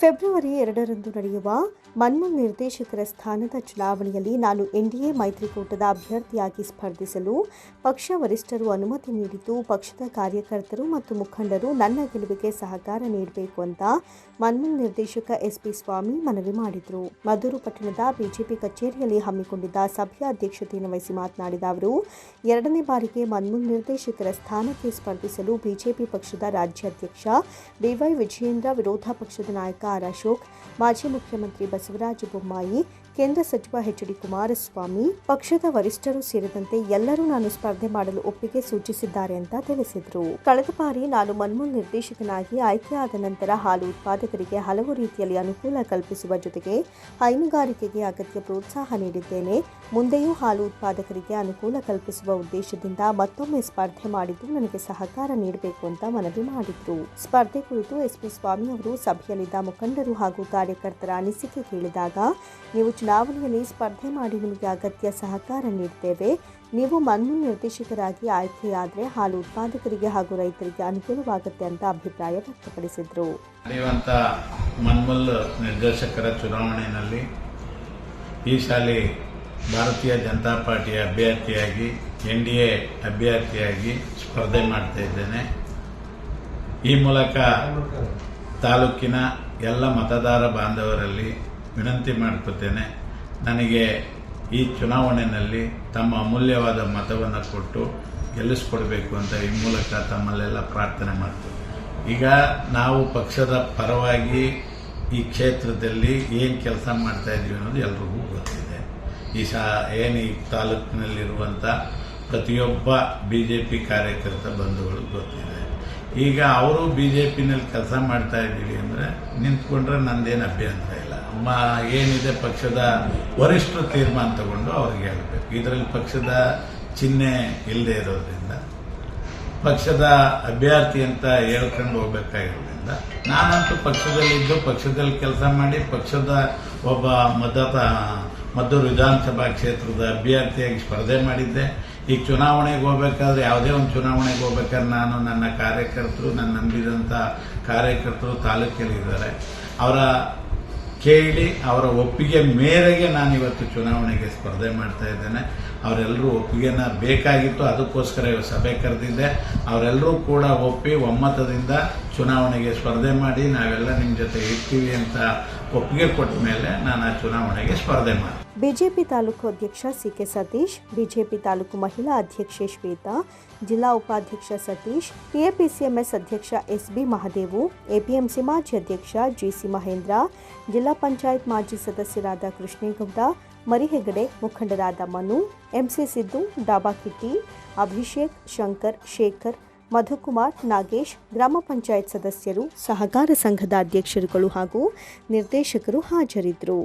February ಎರಡರಂದು ನಡೆಯುವ ಮನ್ಮೋಹನ್ ನಿರ್ದೇಶಕರ ಸ್ಥಾನದ ಚುನಾವಣೆಯಲ್ಲಿ ನಾನು ಎನ್ಡಿಎ ಮೈತ್ರಿಕೂಟದ ಅಭ್ಯರ್ಥಿಯಾಗಿ ಸ್ಪರ್ಧಿಸಲು ಪಕ್ಷ ವರಿಷ್ಠರು ಅನುಮತಿ ನೀಡಿದ್ದು ಪಕ್ಷದ ಕಾರ್ಯಕರ್ತರು ಮತ್ತು ಮುಖಂಡರು ನನ್ನ ಗೆಲುವಿಗೆ ಸಹಕಾರ ನೀಡಬೇಕು ಅಂತ ಮನ್ಮೋಹನ್ ನಿರ್ದೇಶಕ ಎಸ್ಪಿ ಸ್ವಾಮಿ ಮನವಿ ಮಾಡಿದರು. ಮಧುರು ಪಟ್ಟಣದ ಬಿಜೆಪಿ ಕಚೇರಿಯಲ್ಲಿ ಹಮ್ಮಿಕೊಂಡಿದ್ದ ಸಭೆಯ ಅಧ್ಯಕ್ಷತೆಯನ್ನು ವಹಿಸಿ ಮಾತನಾಡಿದ ಅವರು, ಎರಡನೇ ಬಾರಿಗೆ ಮನ್ಮೋಹನ್ ನಿರ್ದೇಶಕರ ಸ್ಥಾನಕ್ಕೆ ಸ್ಪರ್ಧಿಸಲು ಬಿಜೆಪಿ ಪಕ್ಷದ ರಾಜ್ಯಾಧ್ಯಕ್ಷ ಡಿವೈ ವಿಜಯೇಂದ್ರ ವಿರೋಧ ಪಕ್ಷದ ನಾಯಕ ಆರ್ ಅಶೋಕ್. ಮಾಜಿ ಮುಖ್ಯಮಂತ್ರಿ ಬಸವರಾಜ ಬೊಮ್ಮಾಯಿ ಕೇಂದ್ರ ಸಚಿವ ಎಚ್ ಡಿ ಕುಮಾರಸ್ವಾಮಿ, ಪಕ್ಷದ ವರಿಷ್ಠರು ಸೇರಿದಂತೆ ಎಲ್ಲರೂ ನಾನು ಸ್ಪರ್ಧೆ ಮಾಡಲು ಒಪ್ಪಿಗೆ ಸೂಚಿಸಿದ್ದಾರೆ ಅಂತ ತಿಳಿಸಿದರು. ಕಳೆದ ಬಾರಿ ನಾನು ಮನ್ಮೂಲ್ ನಿರ್ದೇಶಕನಾಗಿ ಆಯ್ಕೆಯಾದ ನಂತರ ಹಾಲು ಉತ್ಪಾದಕರಿಗೆ ಹಲವು ರೀತಿಯಲ್ಲಿ ಅನುಕೂಲ ಕಲ್ಪಿಸುವ ಜೊತೆಗೆ ಹೈನುಗಾರಿಕೆಗೆ ಅಗತ್ಯ ಪ್ರೋತ್ಸಾಹ ನೀಡಿದ್ದೇನೆ. ಮುಂದೆಯೂ ಹಾಲು ಉತ್ಪಾದಕರಿಗೆ ಅನುಕೂಲ ಕಲ್ಪಿಸುವ ಉದ್ದೇಶದಿಂದ ಮತ್ತೊಮ್ಮೆ ಸ್ಪರ್ಧೆ ಮಾಡಿದ್ದು ನನಗೆ ಸಹಕಾರ ನೀಡಬೇಕು ಅಂತ ಮನವಿ ಮಾಡಿದ್ರು. ಸ್ಪರ್ಧೆ ಕುರಿತು ಎಸ್ಪಿ ಸ್ವಾಮಿ ಅವರು ಸಭೆಯಲ್ಲಿದ್ದ ಮುಖಂಡರು ಹಾಗೂ ಕಾರ್ಯಕರ್ತರ ಅನಿಸಿಕೆ ಕೇಳಿದಾಗ, ನೀವು ಚುನಾವಣೆಯಲ್ಲಿ ಸ್ಪರ್ಧೆ ಮಾಡಿ ನಿಮಗೆ ಅಗತ್ಯ ಸಹಕಾರ ನೀಡುತ್ತೇವೆ ನೀವು ಮಣ್ಣು ನಿರ್ದೇಶಕರಾಗಿ ಆಯ್ಕೆಯಾದರೆ ಹಾಲು ಉತ್ಪಾದಕರಿಗೆ ಹಾಗೂ ರೈತರಿಗೆ ಅನುಕೂಲವಾಗುತ್ತೆ ಅಂತ ಅಭಿಪ್ರಾಯ ವ್ಯಕ್ತಪಡಿಸಿದರು. ಮನ್ಮೂಲ್ ನಿರ್ದೇಶಕರ ಚುನಾವಣೆಯಲ್ಲಿ ಈ ಸಾಲಿ ಭಾರತೀಯ ಜನತಾ ಪಾರ್ಟಿಯ ಅಭ್ಯರ್ಥಿಯಾಗಿ, ಎನ್ ಡಿ ಎ ಅಭ್ಯರ್ಥಿಯಾಗಿ ಸ್ಪರ್ಧೆ ಮಾಡ್ತಾ ಇದ್ದೇನೆ. ಈ ಮೂಲಕ ತಾಲೂಕಿನ ಎಲ್ಲ ಮತದಾರ ಬಾಂಧವರಲ್ಲಿ ವಿನಂತಿ ಮಾಡ್ಕೊತೇನೆ. ನನಗೆ ಈ ಚುನಾವಣೆಯಲ್ಲಿ ತಮ್ಮ ಅಮೂಲ್ಯವಾದ ಮತವನ್ನು ಕೊಟ್ಟು ಗೆಲ್ಲಿಸ್ಕೊಡ್ಬೇಕು ಅಂತ ಈ ಮೂಲಕ ತಮ್ಮಲ್ಲೆಲ್ಲ ಪ್ರಾರ್ಥನೆ ಮಾಡ್ತೀವಿ ಈಗ ನಾವು ಪಕ್ಷದ ಪರವಾಗಿ ಈ ಕ್ಷೇತ್ರದಲ್ಲಿ ಏನು ಕೆಲಸ ಮಾಡ್ತಾ ಇದ್ದೀವಿ ಅನ್ನೋದು ಎಲ್ರಿಗೂ ಗೊತ್ತಿದೆ. ಈ ಸಹ ಏನು ಈ ತಾಲೂಕಿನಲ್ಲಿರುವಂಥ ಪ್ರತಿಯೊಬ್ಬ ಬಿ ಜೆ ಪಿ ಕಾರ್ಯಕರ್ತ ಬಂಧುಗಳು ಗೊತ್ತಿದೆ. ಈಗ ಅವರು ಬಿ ಜೆ ಪಿನಲ್ಲಿ ಕೆಲಸ ಮಾಡ್ತಾ ಇದ್ದೀವಿ ಅಂದರೆ ನಿಂತ್ಕೊಂಡ್ರೆ ನಂದೇನು ಅಭ್ಯಂತರ ಇಲ್ಲ. ಅಮ್ಮ ಏನಿದೆ ಪಕ್ಷದ ವರಿಷ್ಠರು ತೀರ್ಮಾನ ತಗೊಂಡು ಅವ್ರಿಗೆ ಹೇಳಬೇಕು. ಇದರಲ್ಲಿ ಪಕ್ಷದ ಚಿಹ್ನೆ ಇಲ್ಲದೆ ಇರೋದ್ರಿಂದ ಪಕ್ಷದ ಅಭ್ಯರ್ಥಿ ಅಂತ ಹೇಳ್ಕೊಂಡು ಹೋಗ್ಬೇಕಾಗಿರೋದ್ರಿಂದ ನಾನಂತೂ ಪಕ್ಷದಲ್ಲಿದ್ದು ಪಕ್ಷದಲ್ಲಿ ಕೆಲಸ ಮಾಡಿ ಪಕ್ಷದ ಒಬ್ಬ ಮತದಾತ ಮದ್ದೂರು ವಿಧಾನಸಭಾ ಕ್ಷೇತ್ರದ ಅಭ್ಯರ್ಥಿಯಾಗಿ ಸ್ಪರ್ಧೆ ಮಾಡಿದ್ದೆ. ಈಗ ಚುನಾವಣೆಗೆ ಹೋಗ್ಬೇಕಾದ್ರೆ ಯಾವುದೇ ಒಂದು ಚುನಾವಣೆಗೆ ಹೋಗ್ಬೇಕಾದ್ರೆ ನಾನು ನನ್ನ ಕಾರ್ಯಕರ್ತರು ನನ್ನ ನಂಬಿದಂಥ ಕಾರ್ಯಕರ್ತರು ತಾಲೂಕಲ್ಲಿದ್ದಾರೆ. ಅವರ ಕೇಳಿ ಅವರ ಒಪ್ಪಿಗೆ ಮೇರೆಗೆ ನಾನು ಇವತ್ತು ಚುನಾವಣೆಗೆ ಸ್ಪರ್ಧೆ ಮಾಡ್ತಾ ಇದ್ದೇನೆ. ಅವರೆಲ್ಲರೂ ಒಪ್ಪಿಗೆನ ಬೇಕಾಗಿತ್ತು, ಅದಕ್ಕೋಸ್ಕರ ಇವತ್ತು ಸಭೆ ಕರೆದಿದ್ದೆ. ಅವರೆಲ್ಲರೂ ಕೂಡ ಒಪ್ಪಿ ಒಮ್ಮತದಿಂದ ಚುನಾವಣೆಗೆ ಸ್ಪರ್ಧೆ ಮಾಡಿ ನಾವೆಲ್ಲ ನಿಮ್ಮ ಜೊತೆ ಇರ್ತೀವಿ ಅಂತ ಒಪ್ಪಿಗೆ ಕೊಟ್ಟ ಮೇಲೆ ನಾನು ಆ ಚುನಾವಣೆಗೆ ಸ್ಪರ್ಧೆ ಮಾಡಿದೆ ಬಿಜೆಪಿ ತಾಲೂಕು ಅಧ್ಯಕ್ಷ ಸಿಕೆ ಸತೀಶ್, ಬಿಜೆಪಿ ತಾಲೂಕು ಮಹಿಳಾ ಅಧ್ಯಕ್ಷೆ ಶ್ವೇತಾ, ಜಿಲ್ಲಾ ಉಪಾಧ್ಯಕ್ಷ ಸತೀಶ್ ಪಿಎಪಿಸಿಎಂಎಸ್ ಅಧ್ಯಕ್ಷ ಎಸ್ ಬಿ ಮಹದೇವು, ಎಪಿಎಂಸಿ ಮಾಜಿ ಅಧ್ಯಕ್ಷ ಜಿಸಿ ಮಹೇಂದ್ರ, ಜಿಲ್ಲಾ ಪಂಚಾಯತ್ ಮಾಜಿ ಸದಸ್ಯರಾದ ಕೃಷ್ಣೇಗೌಡ, ಮರಿಹೆಗಡೆ ಮುಖಂಡರಾದ ಮನು, ಎಂಸಿ ಸಿದ್ದು ಡಾಬಾ ಕಿಟ್ಟಿ ಅಭಿಷೇಕ್, ಶಂಕರ್, ಶೇಖರ್ ಮಧುಕುಮಾರ್ ನಾಗೇಶ್ ಗ್ರಾಮ ಪಂಚಾಯತ್ ಸದಸ್ಯರು ಸಹಕಾರ ಸಂಘದ ಅಧ್ಯಕ್ಷರುಗಳು ಹಾಗೂ ನಿರ್ದೇಶಕರು ಹಾಜರಿದ್ದರು.